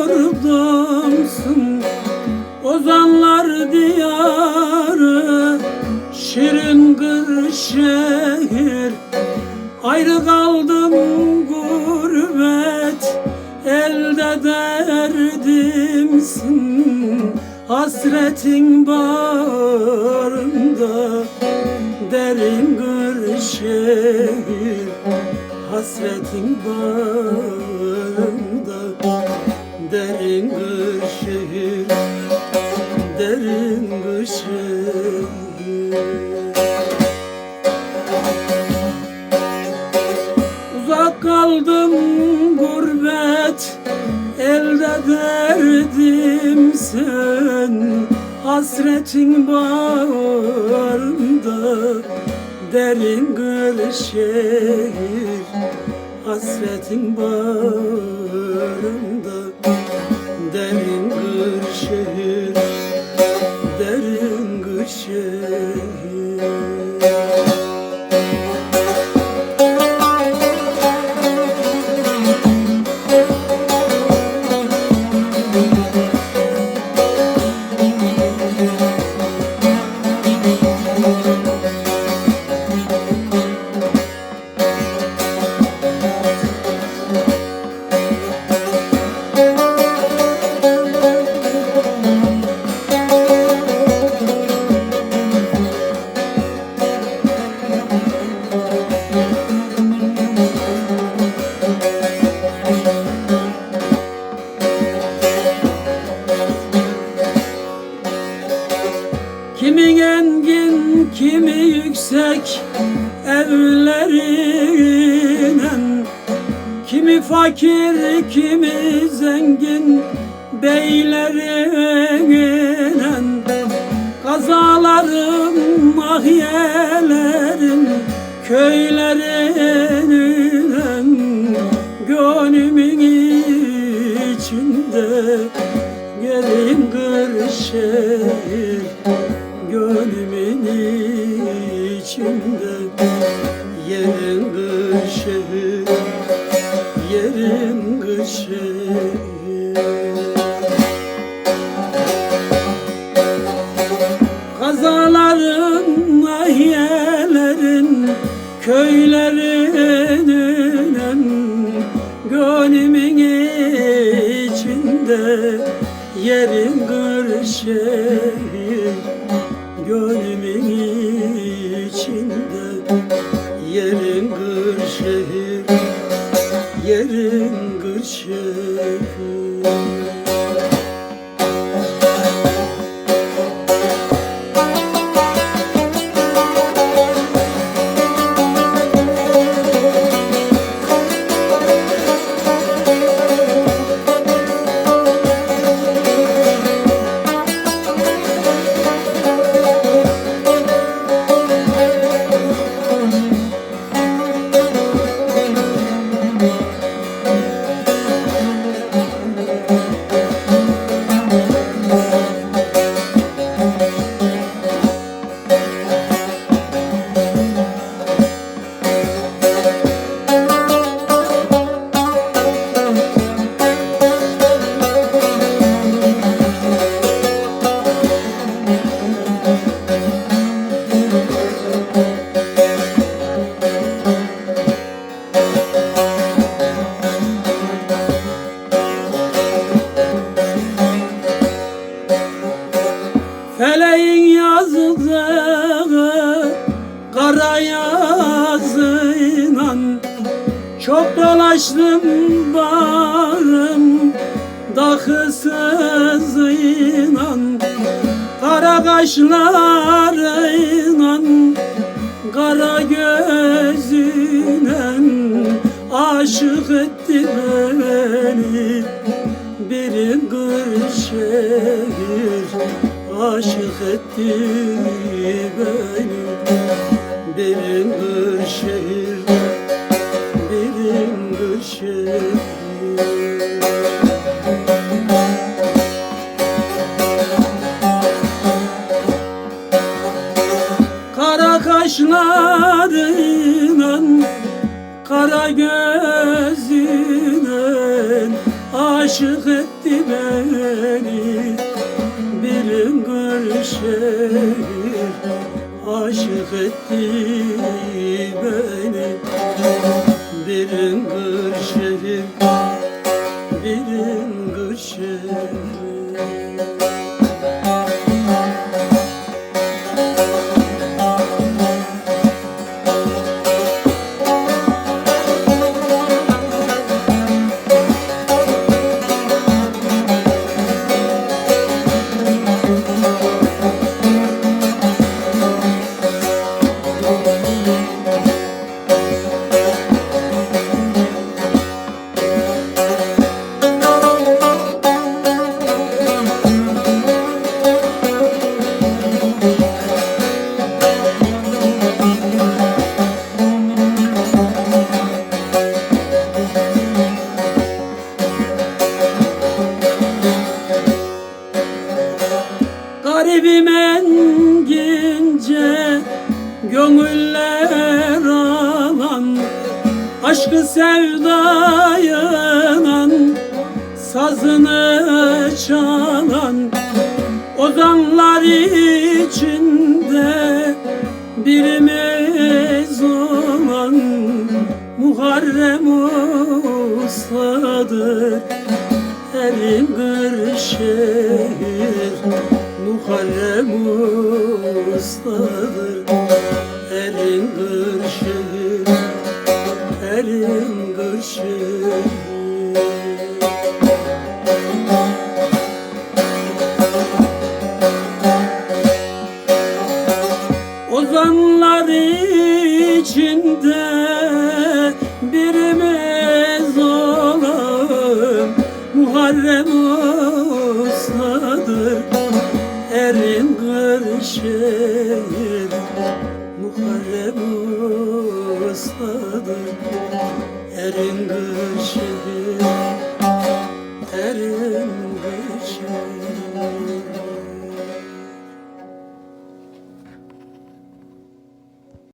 yurdumsun Ozanlar diyarı Şirin Kırşehir Ayrı kaldım gurbet Elde derdimsin. Hasretin bağrımda Derin Kırşehir Hasretin bağrımda Derin Kırşehir Derin Kırşehir Uzak kaldım gurbet Elde derdim sen. Hasretin bağrımda Derin Kırşehir Hasretin bağrımda kimi yüksek evlerinin Kimi fakir, kimi zengin beylerinin Kazalarım, mahiyelerim, köylerinin Gönlümün içinde Kırşehir Gönlümün içinde yerin Kırşehir Yerin Kazaların, nahiyelerin, köylerinin Gönlümün içinde yerin Kırşehir Gönlümün yerin Kırşehir Yerin Kırşehir dakısızıyla Kara kaşlarıyla kara gözüyle Aşık etti beni. Bir Kırşehir aşık etti beni. Birin Kırşehir, beni Bir şehir aşık etti beni. Bir şehir Garibim engince Gönüller alan Aşkı sevdayınan Sazını çalan Ozanlar içinde Birimiz olan Muharrem Usta'dır. Erim şehir Muharrem ustadır. Erin şehir Erin şehir Ozanlar içinde birimiz Muharrem ustadır Erin şehir Erin şehir